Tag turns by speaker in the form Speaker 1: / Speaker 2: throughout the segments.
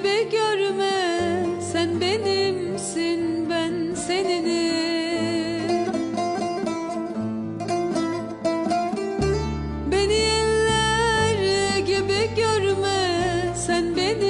Speaker 1: gibi görme Sen benimsin ben seninim. Beni eller gibi görme Sen benimsin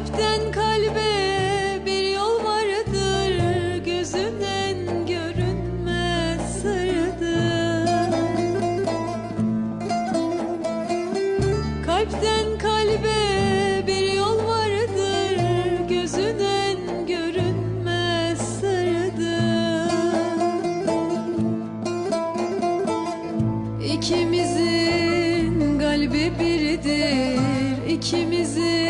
Speaker 1: Kalpten kalbe bir yol vardır Gözünden görünmez sırdır Kalpten kalbe bir yol vardır Gözünden görünmez sırdır İkimizin kalbi biridir İkimizin